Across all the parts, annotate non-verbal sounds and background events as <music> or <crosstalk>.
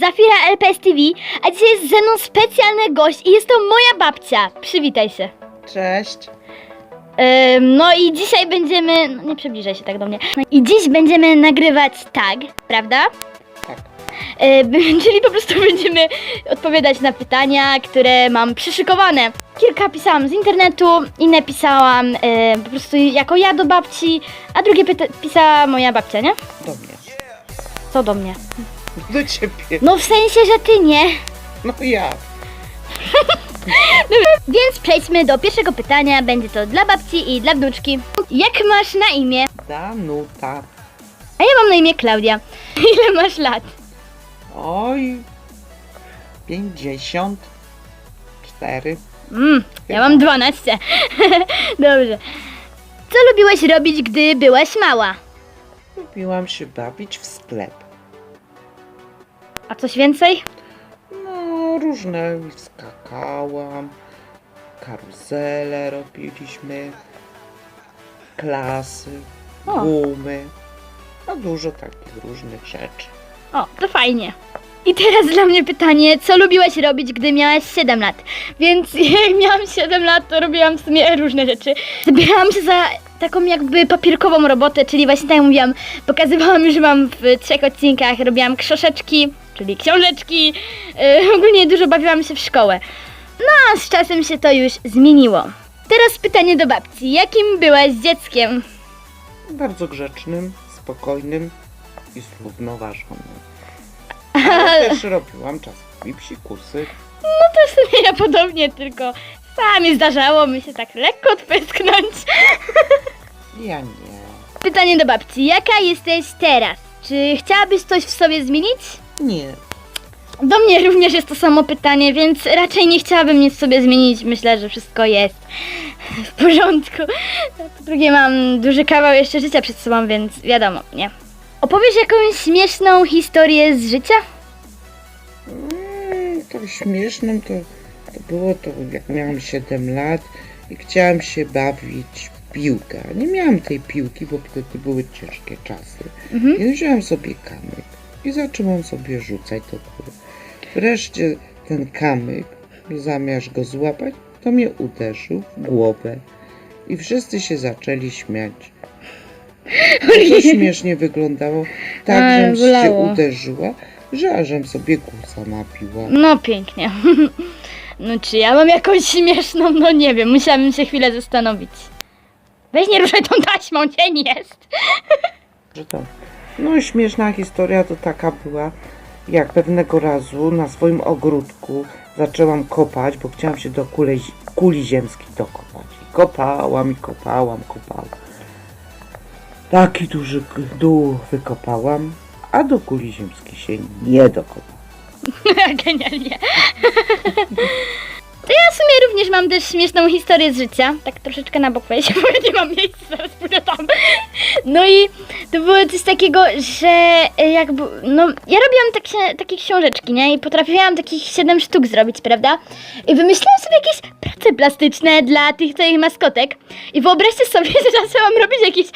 Zafira LPS TV, a dzisiaj jest ze mną specjalny gość i jest to moja babcia. Przywitaj się. Cześć. Ym, no i dzisiaj będziemy. No nie przybliżaj się tak do mnie. No I dziś będziemy nagrywać tag, prawda? Tak. Ym, <laughs> czyli po prostu będziemy odpowiadać na pytania, które mam przyszykowane. Kilka pisałam z internetu, inne pisałam po prostu jako ja do babci, a drugie pyta- pisała moja babcia, nie? Do mnie. Co do mnie? <laughs> Do ciebie. No w sensie, że ty nie. No jak? Więc przejdźmy do pierwszego pytania. Będzie to dla babci i dla wnuczki. Jak masz na imię? Danuta. A ja mam na imię Klaudia. <laughs> Ile masz lat? Oj. 54. Mm, ja mam 12. <laughs> Dobrze. Co lubiłeś robić, gdy byłaś mała? Lubiłam się bawić w sklep. A coś więcej? No, różne. Skakałam. Karuzele robiliśmy. Klasy. O. Gumy. No dużo takich różnych rzeczy. O, to fajnie. I teraz dla mnie pytanie, co lubiłaś robić, gdy miałaś 7 lat? Więc <laughs> jak miałam 7 lat, to robiłam w sumie różne rzeczy. Zabierałam się za taką jakby papierkową robotę, czyli właśnie tak jak mówiłam, pokazywałam <laughs> już wam w trzech odcinkach, robiłam krzoszeczki, czyli książeczki, yy, <laughs> ogólnie dużo bawiłam się w szkołę. No, a z czasem się to już zmieniło. Teraz pytanie do babci, jakim byłaś dzieckiem? Bardzo grzecznym, spokojnym i zrównoważonym. <laughs> Ale też robiłam czasami psikusy. To w sumie ja podobnie, tylko sami zdarzało mi się tak lekko odpysknąć. <laughs> Ja nie. Pytanie do babci. Jaka jesteś teraz? Czy chciałabyś coś w sobie zmienić? Nie. Do mnie również jest to samo pytanie, więc raczej nie chciałabym nic sobie zmienić. Myślę, że wszystko jest w porządku. Po drugie, mam duży kawał jeszcze życia przed sobą, więc wiadomo, nie? Opowiesz jakąś śmieszną historię z życia? Mm, tak śmiesznym to, to było to, jak miałam 7 lat i chciałam się bawić w piłkę. Nie miałam tej piłki, bo wtedy były ciężkie czasy. Mhm. I wziąłem sobie kamyk i zacząłem sobie rzucać do góry. Wreszcie ten kamyk, zamiast go złapać, to mnie uderzył w głowę. I wszyscy się zaczęli śmiać. To <laughs> śmiesznie wyglądało. Tak, żem się uderzyła, że ażem sobie gusa napiła. No pięknie. <laughs> No czy ja mam jakąś śmieszną? No nie wiem, musiałabym się chwilę zastanowić. Weź nie ruszaj tą taśmą, cień jest. <laughs> Że to. No śmieszna historia to taka była, jak pewnego razu na swoim ogródku zaczęłam kopać, bo chciałam się do kuli, kuli ziemskiej dokopać. I kopałam i kopałam, kopałam. Taki duży dół wykopałam, a do kuli ziemskiej się nie dokopałam. <laughs> Genialnie. <laughs> To ja w sumie również mam też śmieszną historię z życia. Tak troszeczkę na bok wejść, <laughs> bo ja nie mam miejsca, zaraz pójdę tam. No i to było coś takiego, że jakby, no ja robiłam takie, takie książeczki, nie? I potrafiłam takich 7 sztuk zrobić, prawda? I wymyślałam sobie jakieś prace plastyczne dla tych swoich maskotek. I wyobraźcie sobie, <laughs> że zaczęłam robić jakieś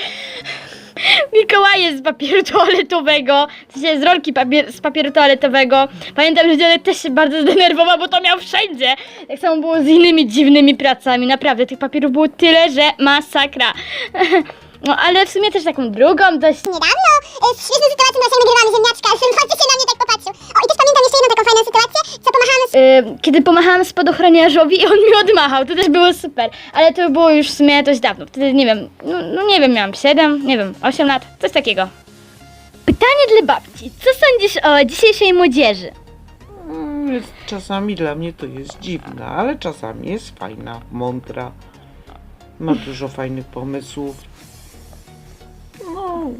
Mikołaje z papieru toaletowego, w sensie z rolki papier, z papieru toaletowego. Pamiętam, że dziadek też się bardzo zdenerwował, bo to miał wszędzie. Tak samo było z innymi dziwnymi pracami. Naprawdę, tych papierów było tyle, że masakra. <laughs> No ale w sumie też taką drugą, dość niedawno e, w śmiesznej sytuacji naszej nagrywamy ziemniaczka, faktycznie na mnie tak popatrzył. O i też pamiętam jeszcze jedną taką fajną sytuację, co pomachałam z... y, kiedy pomachałam spadochroniarzowi i on mi odmachał, to też było super. Ale to było już w sumie dość dawno. Wtedy nie wiem, no, no nie wiem, miałam 7, nie wiem, 8 lat, coś takiego. Pytanie dla babci. Co sądzisz o dzisiejszej młodzieży? Mm, Jest, czasami dla mnie to jest dziwne, ale czasami jest fajna, mądra. Ma dużo fajnych pomysłów. No,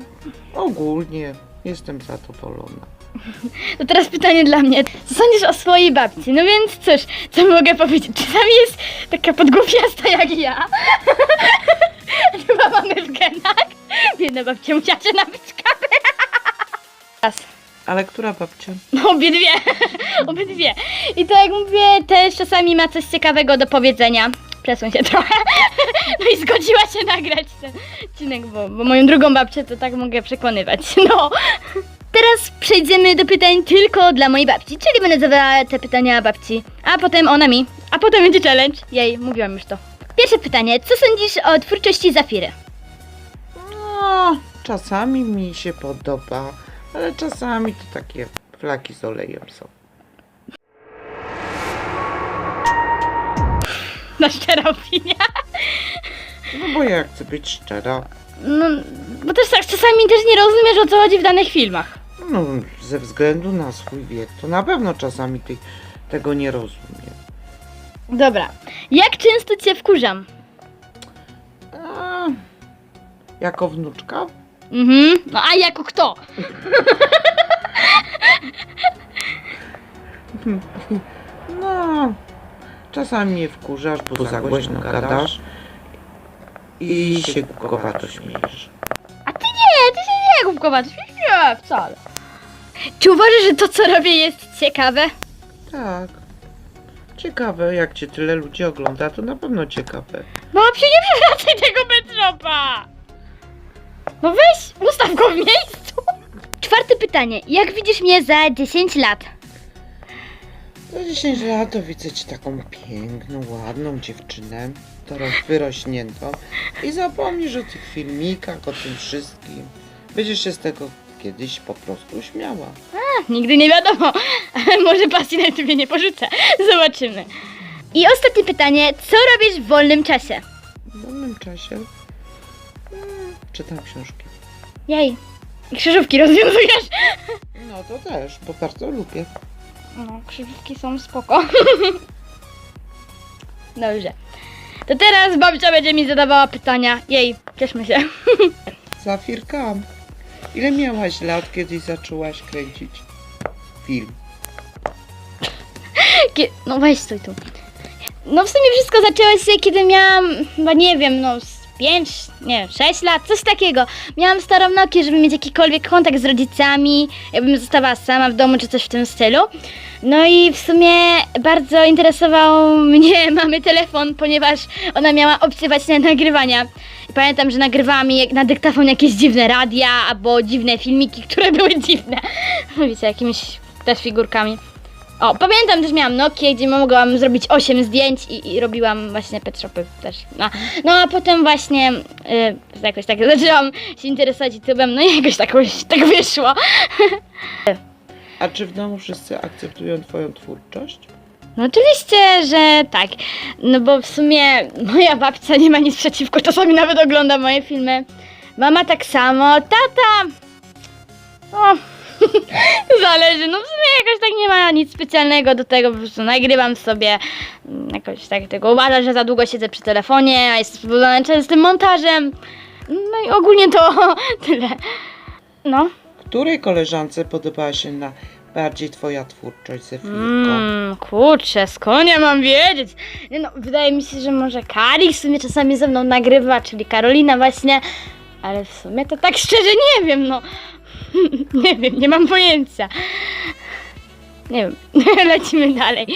ogólnie jestem zadowolona. To teraz pytanie dla mnie. Co sądzisz o swojej babci? No więc cóż, co mogę powiedzieć? Czasami jest taka podgłupiasta jak ja. <laughs> Chyba mamy w genach. Biedna babcia musiała się napić kawy. Raz. Ale która babcia? No, obydwie. <laughs> obydwie. I to jak mówię, też czasami ma coś ciekawego do powiedzenia. Przesuń się trochę. No i zgodziła się nagrać ten odcinek, bo, bo moją drugą babcię to tak mogę przekonywać. <laughs> No. Teraz przejdziemy do pytań tylko dla mojej babci, czyli będę zadawała te pytania babci, a potem ona mi, a potem będzie challenge. Jej, mówiłam już to. Pierwsze pytanie, co sądzisz o twórczości Zafiry? No, czasami mi się podoba, ale czasami to takie flaki z olejem są. Na szczera opinia. No bo ja chcę być szczera. No, bo też tak czasami też nie rozumiesz o co chodzi w danych filmach. No, ze względu na swój wiek, to na pewno czasami tej, tego nie rozumiem. Dobra, jak często cię wkurzam? A, jako wnuczka? Mhm, no a jako kto? <laughs> No, czasami mnie wkurzasz, bo za głośno gadasz i się głupkowato śmiejesz. A ty nie, ty się nie głupkować, nie, wcale. Czy uważasz, że to co robię jest ciekawe? Tak. Ciekawe, jak cię tyle ludzi ogląda, to na pewno ciekawe. Babciu, nie przewracaj tego metropa! No weź, ustaw go w miejscu. <laughs> Czwarte pytanie. Jak widzisz mnie za 10 lat? Za 10 lat to widzę ci taką piękną, ładną dziewczynę, teraz wyrośniętą i zapomnisz o tych filmikach, o tym wszystkim. Będziesz się z tego kiedyś po prostu śmiała. A, nigdy nie wiadomo, <laughs> może pasji na tobie nie porzucę. <laughs> Zobaczymy. I ostatnie pytanie. Co robisz w wolnym czasie? W wolnym czasie mm, czytam książki. Jej. I krzyżówki rozwiązujesz? No to też, bo bardzo lubię. No, krzyżówki są spoko. <laughs> Dobrze. To teraz babcia będzie mi zadawała pytania. Jej, cieszmy się. <laughs> Zafirka, ile miałaś lat, kiedy zaczęłaś kręcić film? <laughs> Kie- No weź stój tu. No w sumie wszystko zaczęło się, kiedy miałam, chyba nie wiem, no 5, nie 6 lat, coś takiego. Miałam starą Nokię, żeby mieć jakikolwiek kontakt z rodzicami, jakbym została sama w domu czy coś w tym stylu. No i w sumie bardzo interesował <laughs> mnie mamy telefon, ponieważ ona miała opcję właśnie nagrywania. I pamiętam, że nagrywała mi na dyktafon jakieś dziwne radia albo dziwne filmiki, które były <laughs> dziwne. Wiecie, jakimiś też figurkami. O, pamiętam też miałam Nokię, gdzie mogłam zrobić 8 zdjęć i, i robiłam właśnie pet shopy też. No, no a potem właśnie y, jakoś tak zaczęłam się interesować YouTube'em, no i jakoś tak, tak wyszło. <laughs> A czy w domu wszyscy akceptują twoją twórczość? No oczywiście, że tak. No bo w sumie moja babcia nie ma nic przeciwko, czasami nawet ogląda moje filmy. Mama tak samo, tata. O, <laughs> zależy. No w sumie jakoś tak nie ma nic specjalnego do tego, po prostu nagrywam sobie mm, jakoś tak tego uważa, że za długo siedzę przy telefonie, a jest spowodowane częstym montażem. No i ogólnie to <laughs> tyle. No. Której koleżance podobała się na bardziej twoja twórczość ze filmką? Mmm, kurczę, skąd ja mam wiedzieć? Nie no, wydaje mi się, że może Kari w sumie czasami ze mną nagrywa, czyli Karolina właśnie, ale w sumie to tak szczerze nie wiem, no. <laughs> nie wiem, nie mam pojęcia. Nie wiem, <laughs> lecimy dalej.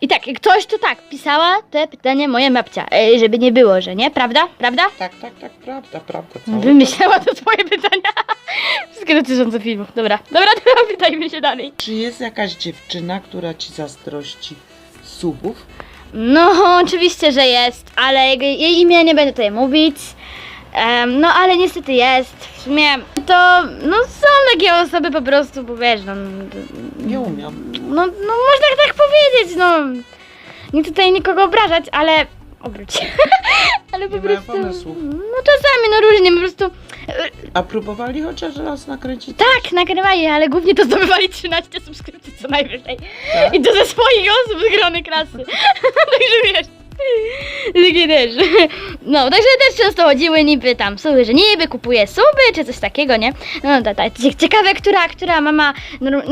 I tak, ktoś to tak, pisała te pytanie moja babcia, e, żeby nie było, że nie, prawda? Prawda? Tak, tak, tak, prawda, prawda. Wymyślała to swoje pytania. <laughs> Wszystkie dotyczące filmów. Dobra, dobra, to pytajmy się dalej. Czy jest jakaś dziewczyna, która ci zazdrości subów? No, oczywiście, że jest, ale jego- jej imię nie będę tutaj mówić. Em, no, ale niestety jest. W sumie to, no są takie osoby po prostu, bo wiesz, no, Nie umiem. no, no można tak powiedzieć, no. Nie tutaj nikogo obrażać, ale obróć się. <laughs> ale po Nie prostu, pomysłów. no czasami, no różnie, po prostu, A próbowali chociaż raz nakręcić? tak, nagrywali, ale głównie to zdobywali 13 subskrypcji co najwyżej. Tak? I to ze swoich osób z grony klasy. <laughs> także wiesz. Takie też. No, także też często chodziły niby tam suby, że niby kupuje suby, czy coś takiego, nie? No tak, tak. Cie- Ciekawe, która, która mama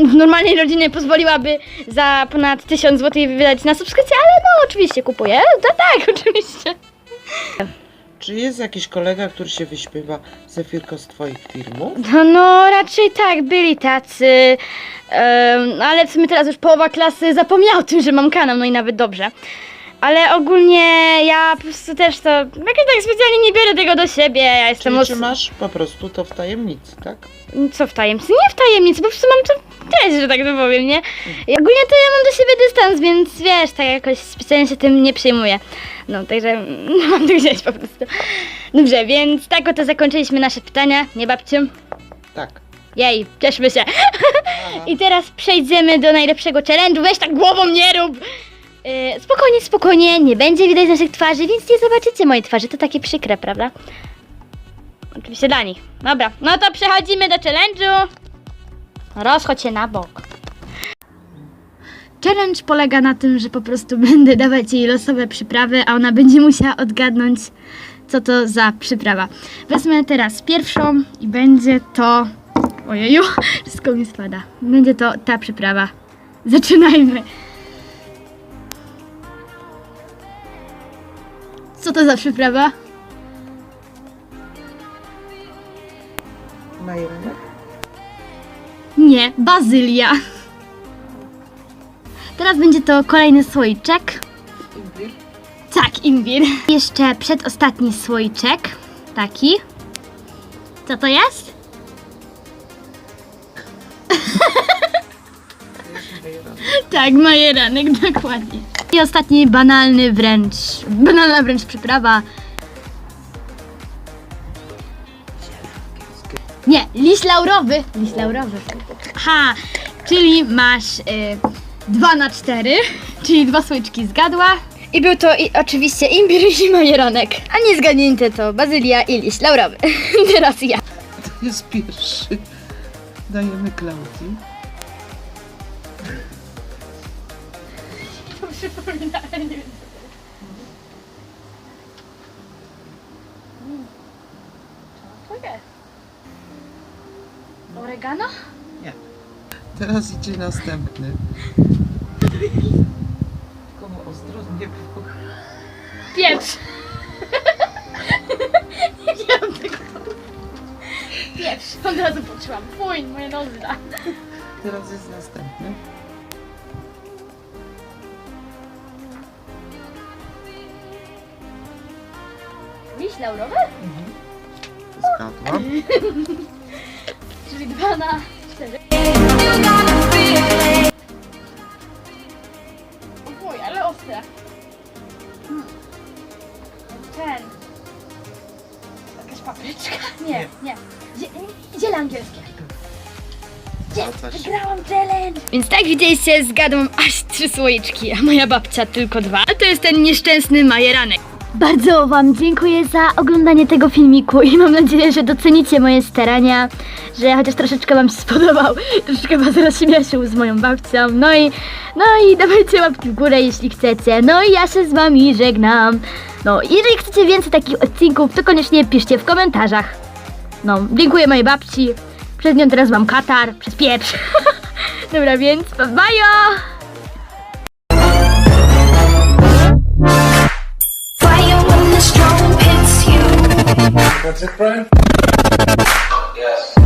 w normalnej rodzinie pozwoliłaby za ponad 1000 zł wydać na subskrypcję, ale no oczywiście kupuje. No tak, <laughs> oczywiście. Czy jest jakiś kolega, który się wyśpiewa Zefirko z twoich filmów? No, no raczej tak, byli tacy. Em, ale w sumie teraz już połowa klasy zapomniała o tym, że mam kanał, no i nawet dobrze. Ale ogólnie ja po prostu też to jakoś tak specjalnie nie biorę tego do siebie. Ja jestem Czyli trzymasz po prostu to w tajemnicy, tak? Co w tajemnicy? Nie w tajemnicy, po prostu mam to gdzieś, że tak to powiem, nie? I ogólnie to ja mam do siebie dystans, więc wiesz, tak jakoś specjalnie się tym nie przejmuję. No, także mm, <laughs> mam to gdzieś po prostu. Dobrze, więc tak oto zakończyliśmy nasze pytania, nie babciu? Tak. Jej, cieszmy się. <laughs> I teraz przejdziemy do najlepszego challenge'u. Weź tak głową nie rób! Yy, spokojnie, spokojnie, nie będzie widać naszych twarzy, więc nie zobaczycie mojej twarzy. To takie przykre, prawda? Oczywiście dla nich. Dobra, no to przechodzimy do challenge'u. Rozchodź się na bok. Challenge polega na tym, że po prostu <laughs> będę dawać jej losowe przyprawy, a ona będzie musiała odgadnąć, co to za przyprawa. Wezmę teraz pierwszą i będzie to... Ojeju, <laughs> wszystko mi spada. Będzie to ta przyprawa. Zaczynajmy. Co to za przyprawa? Majeranek? Nie, bazylia. Teraz będzie to kolejny słoiczek. Imbir? Tak, imbir. Jeszcze przedostatni słoiczek. Taki. Co to jest? Tak, majeranek, dokładnie. I ostatni banalny wręcz, banalna wręcz przyprawa. Nie, liść laurowy. Liść laurowy. Ha, czyli masz y, 2 na 4, <laughs> czyli dwa słoiczki zgadła. I był to i, oczywiście imbir <laughs> i majeranek. A nie zgadnięte to bazylia i liść laurowy. <laughs> Teraz ja. To jest pierwszy. Dajemy Klaudii. Oregano? Nie. Teraz idzie następny. Tylko ostrożnie, bo Pieprz. Nie mam tego. Pieprz. Od razu poczułam. Fuj, moje nozy da. teraz jest następny. Laurowy? Zgadłam. <laughs> Czyli dwa na cztery. O fuj, ale ostre. Hmm. Ten. Jakaś papryczka? Nie, nie. Zie- Ziele angielskie. Się. Wygrałam challenge! Więc tak widzieliście, zgadłam aż trzy słoiczki, a moja babcia tylko dwa. A to jest ten nieszczęsny majeranek. Bardzo Wam dziękuję za oglądanie tego filmiku i mam nadzieję, że docenicie moje starania, że chociaż troszeczkę Wam się spodobał, troszeczkę Was rozśmieszył z moją babcią. No i, no i dawajcie łapki w górę, jeśli chcecie. No i ja się z Wami żegnam. No, jeżeli chcecie więcej takich odcinków, to koniecznie piszcie w komentarzach. No, dziękuję mojej babci. Przez nią teraz mam katar, przez pieprz. <laughs> Dobra, więc bajo! That's it, Brian? Yes.